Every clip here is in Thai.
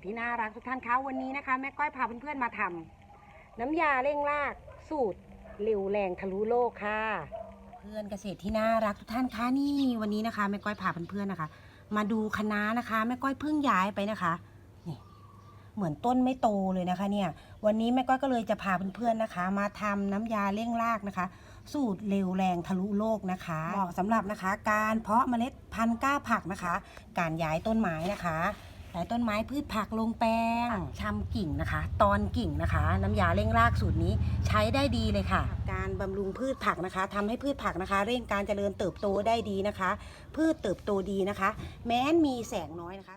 กษตรที่น่ารักทุกท่านคะวันนี้นะคะแม่ก้อยพาเพื่อนๆมาทำน้ำยาเร่งรากสูตรเร็วแรงทะลุโลกค่ะ เพื่อนเกษตรที่น่ารักทุกท่านคะนี่วันนี้นะคะแม่ก้อยพาเพื่อนๆนะคะ มาดูคะน้านะคะแม่ก้อยเพิ่งย้ายไปนะคะนี่เหมือนต้นไม่โตเลยนะคะ เนี่ย วันนี้แม่ก้อยก็เลยจะพาเพื่อนๆนะคะ มาทำน้ำยาเร่งรากนะคะ สูตรเร็วแรงทะลุโลกนะคะเหมาะสำหรับนะคะ การเพาะเมล็ดพันธุ์ก้าผักนะคะ การย้ายต้นไม้นะคะ ย้ายต้นไม้พืชผักลงแปลงชำกิ่งนะคะ ตอนกิ่งนะคะ น้ำยาเร่งรากสูตรนี้ใช้ได้ดีเลยค่ะ การบำรุงพืชผักนะคะทำให้พืชผักนะคะ เร่งการเจริญเติบโตได้ดีนะคะ พืชเติบโตดีนะคะ แม้นมีแสงน้อยนะคะ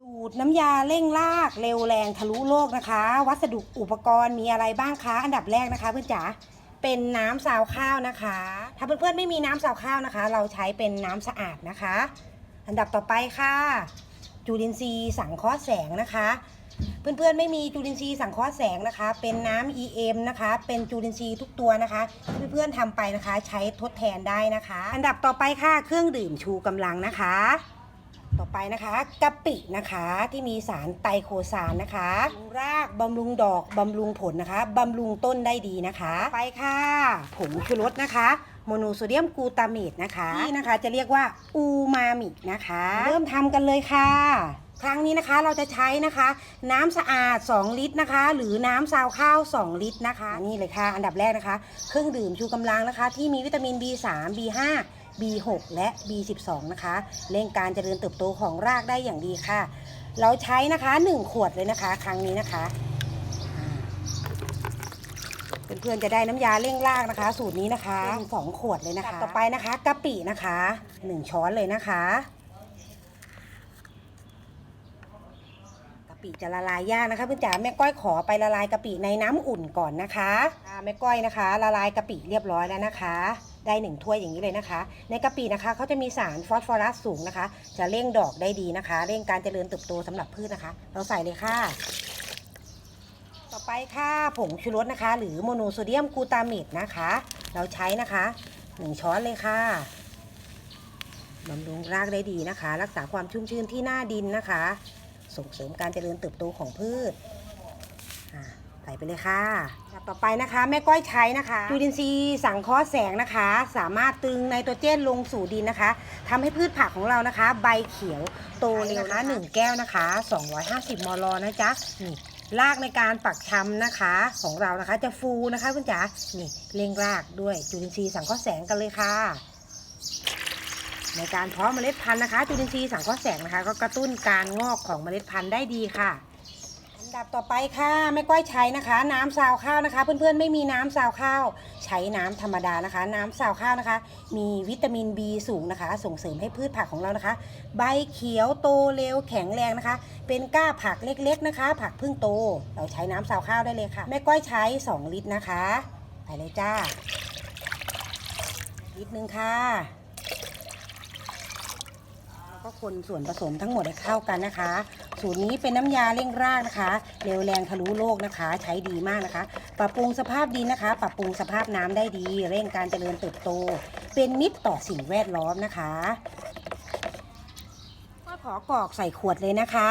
สูตรน้ำยาเร่งรากเร็วแรงทะลุโลกนะคะ วัสดุอุปกรณ์มีอะไรบ้างคะ อันดับแรกนะคะเพื่อนจ๋า เป็นน้ำซาวข้าวนะคะ ถ้าเพื่อนๆไม่มีน้ำซาวข้าวนะคะ เราใช้เป็นน้ำสะอาดนะคะ อันดับต่อไปค่ะ จุลินทรีย์สังเคราะห์แสงนะคะ เพื่อนๆไม่มีจุลินทรีย์สังเคราะห์แสงนะคะ เป็นน้ำ EM นะคะ เป็นจุลินทรีย์ทุกตัวนะคะเพื่อนๆทำไปนะคะ ใช้ทดแทนได้นะคะ อันดับต่อไปค่ะ เครื่องดื่มชูกำลังนะคะ ต่อไปนะคะกะปินะคะที่มีสารไตรโคซานนะคะบำรุงรากบำรุงดอกบำรุงผลนะคะบำรุงต้นได้ดีนะคะ ไปค่ะผงชูรสนะคะโมโนโซเดียมกลูตาเมตนะคะนี่นะคะจะเรียกว่าอูมามินะคะ เริ่มทำกันเลยค่ะ ครั้งนี้นะคะเราจะใช้นะคะ น้ำสะอาด 2 ลิตรนะคะ หรือน้ำซาวข้าว 2 ลิตรนะคะ นี่เลยค่ะอันดับแรกนะคะ เครื่องดื่มชูกำลังนะคะ ที่มีวิตามิน B3 B5 B6 และ B12 นะคะเร่งการเจริญเติบโตของรากได้อย่างดีค่ะ เราใช้นะคะ 1 ขวดเลยนะคะ ครั้งนี้นะคะเพื่อนๆจะได้น้ำยาเร่งรากนะคะ สูตรนี้นะคะเป็นสองขวดเลยนะคะ ต่อไปนะคะกะปินะคะ 1 ช้อนเลยนะคะ กะ ปิจะละลายยากนะคะเพื่อนจ๋าแม่ก้อยขอไปละลายกะปิในน้ำอุ่นก่อนนะคะแม่ก้อยนะคะ ละลายกะปิเรียบร้อยแล้วนะคะ ได้หนึ่งถ้วยอย่างนี้เลยนะคะ ในกะปินะคะเขาจะมีสารฟอสฟอรัสสูงนะคะ จะเร่งดอกได้ดีนะคะ เร่งการเจริญเติบโตสำหรับพืชนะคะ เราใส่เลยค่ะ ต่อไปค่ะผงชูรสนะคะ หรือโมโนโซเดียมกูตาเมตนะคะ เราใช้นะคะหนึ่งช้อนเลยค่ะบำรุงรากได้ดีนะคะ รักษาความชุ่มชื้นที่หน้าดินนะคะ ส่งเสริมการเจริญเติบโตของพืชใส่ไปเลยค่ะ ต่อไปนะคะแม่ก้อยใช้นะคะจุลินทรีย์สังเคราะห์แสงนะคะ สามารถตึงไนโตรเจนลงสู่ดินนะคะทำให้พืชผักของเรานะคะ ใบเขียวโตเร็วนะหนึ่งแก้วนะคะ 250 มลนะจ๊ะนี่รากในการปักชำนะคะของเรานะคะจะฟูนะคะคุณจ๋านี่เร่งรากด้วยจุลินทรีย์สังเคราะห์แสงกันเลยค่ะ ในการเพาะเมล็ดพันธุ์นะคะจุลินทรีย์สังเคราะห์แสงนะคะ ก็กระตุ้นการงอกของเมล็ดพันธุ์ได้ดีค่ะอันดับต่อไปค่ะแม่ก้อยใช้นะคะ น้ำซาวข้าวนะคะ เพื่อนๆไม่มีน้ำซาวข้าว ใช้น้ำธรรมดานะคะ น้ำซาวข้าวนะคะ มีวิตามิน B สูงนะคะ ส่งเสริมให้พืชผักของเรานะคะ ใบเขียวโตเร็วแข็งแรงนะคะ เป็นก้าผักเล็กๆนะคะ ผักพิ่งโต เราใช้น้ำซาวข้าวได้เลยค่ะแม่ก้อยใช้ 2 ลิตรนะคะ ไปเลยจ้าลิตรหนึ่งค่ะ ก็คนส่วนผสมทั้งหมดให้เข้ากันนะคะ สูตรนี้เป็นน้ำยาเร่งรากนะคะ เร็วแรงทะลุโลกนะคะ ใช้ดีมากนะคะ ปรับปรุงสภาพดินนะคะ ปรับปรุงสภาพน้ำได้ดี เร่งการเจริญเติบโต เป็นมิตรต่อสิ่งแวดล้อมนะคะก็ขอกรอกใส่ขวดเลยนะคะ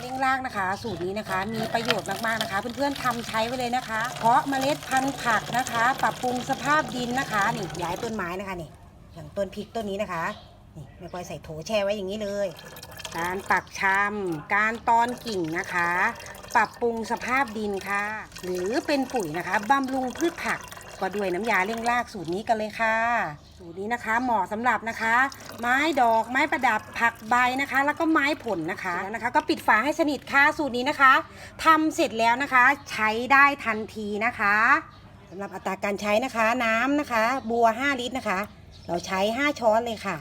เร่งรากนะคะ สูตรนี้นะคะมีประโยชน์มากๆนะคะ เพื่อนๆทำใช้ไว้เลยนะคะ เพาะเมล็ดพันธุ์ผักนะคะ ปรับปรุงสภาพดินนะคะนี่ย้ายต้นไม้นะคะนี่อย่างต้นพริกต้นนี้นะคะ นี่แม่อยใส่โถแช่ไว้อย่างนี้เลย การปักชำการตอนกิ่งนะคะ ปรับปรุงสภาพดินค่ะ หรือเป็นปุ๋ยนะคะบำรุงพืชผักก็ด้วยน้ำยาเร่งรากสูตรนี้กันเลยค่ะ สูตรนี้นะคะเหมาะสำหรับนะคะ ไม้ดอกไม้ประดับผักใบนะคะ แล้วก็ไม้ผลนะคะแล้วนะคะ ก็ปิดฝาให้สนิทค่ะสูตรนี้นะคะทำเสร็จแล้วนะคะ ใช้ได้ทันทีนะคะสำหรับอัตราการใช้นะคะน้ำนะคะ บัว 5 ลิตรนะคะ เราใช้ 5 ช้อนเลยค่ะ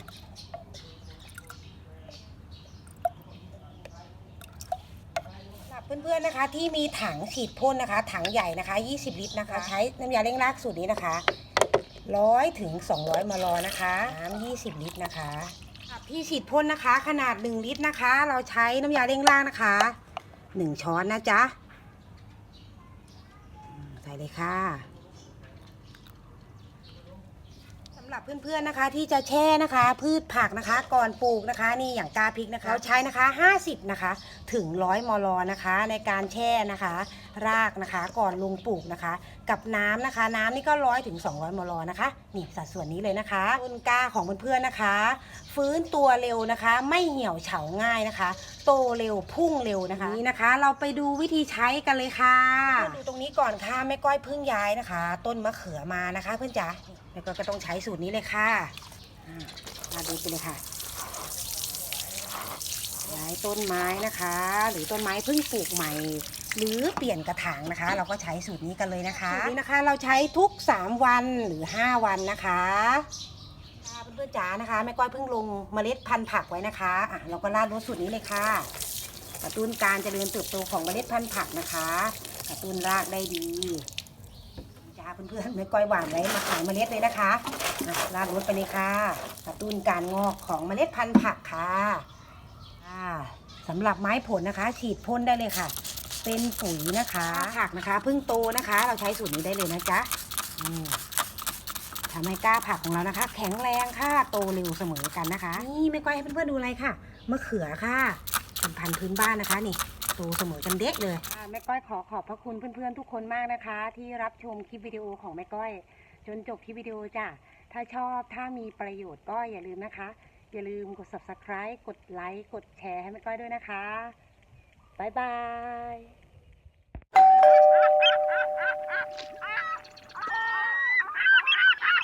หรับเพื่อนๆนะคะที่มีถังฉีดพ่นนะคะ ถังใหญ่นะคะ 20 ลิตรนะคะ ใช้น้ำยาเร่งรากสูตรนี้นะคะ100ถึง 200มลนะคะน้ำ20 ลิตรนะคะพี่ฉีดพ่นนะคะ ขนาด 1 ลิตรนะคะ เราใช้น้ำยาเร่งรากนะคะ 1 ช้อนนะจ๊ะใส่เลยค่ะ สำ หรับหรับเพื่อนๆนะคะ ที่จะแช่นะคะ พืชผักนะคะ ก่อนปลูกนะคะ นี่อย่างกาพริกนะคะเราใช้นะคะ 50 นะคะ ถึง100มลนะคะ ในการแช่นะคะ รากนะคะ ก่อนลงปลูกนะคะ กับน้ำนะคะ น้ำนี่ก็ร้อยถึง 200 มลนะคะ นี่สัดส่วนนี้เลยนะคะต้นกล้าของเพื่อนๆนะคะ ฟื้นตัวเร็วนะคะ ไม่เหี่ยวเฉาง่ายนะคะ โตเร็วพุ่งเร็วนะคะนี่นะคะ เราไปดูวิธีใช้กันเลยค่ะดูตรงนี้ก่อนค่ะแม่ก้อยเพิ่งย้ายนะคะ ต้นมะเขือมานะคะ เพื่อนจ๋า แม่ก้อยก็ต้องใช้สูตรนี้เลยค่ะมาดูกันเลยค่ะย้ายต้นไม้นะคะ หรือต้นไม้เพิ่งปลูกใหม่ หรือเปลี่ยนกระถางนะคะ เราก็ใช้สูตรนี้กันเลยนะคะสูตรนี้นะคะเราใช้ทุก 3 วันหรือ 5 วันนะคะค่ะเพื่อนๆจ๋านะคะแม่ก้อยเพิ่งลงเมล็ดพันธุ์ผักไว้นะคะอะเราก็ราดรสสูตรนี้เลยค่ะกระตุ้นการเจริญเติบโตของเมล็ดพันธุ์ผักนะคะกระตุ้นรากได้ดีาเพื่อนๆแม่ก้อยหวานไว้มาขายเมล็ดเลยนะคะอะราดรสไปเลยค่ะกระตุ้นการงอกของเมล็ดพันธุ์ผักค่ะะสำหรับไม้ผลนะคะ ฉีดพ่นได้เลยค่ะ เป็นปุ๋ยนะคะผักนะคะเพิ่งโตนะคะ เราใช้สูตรนี้ได้เลยนะจ๊ะทำให้กล้าผักของเรานะคะ แข็งแรงค่ะโตเร็วเสมอกันนะคะ นี่ไม่ก้อยให้เพื่อนๆดูอะไรค่ะมะเขือค่ะเป็นพันธุ์พื้นบ้านนะคะนี่ โตเสมอกันเด็กเลยแม่ก้อยขอขอบพระคุณเพื่อนๆทุกคนมากนะคะ ที่รับชมคลิปวิดีโอของแม่ก้อย จนจบคลิปวิดีโอจ้ะถ้าชอบถ้ามีประโยชน์ก็อย่าลืมนะคะ อย่าลืมกด subscribe กดไลค์กดแชร์ให้แม่ก้อยด้วยนะคะบ๊ายบาย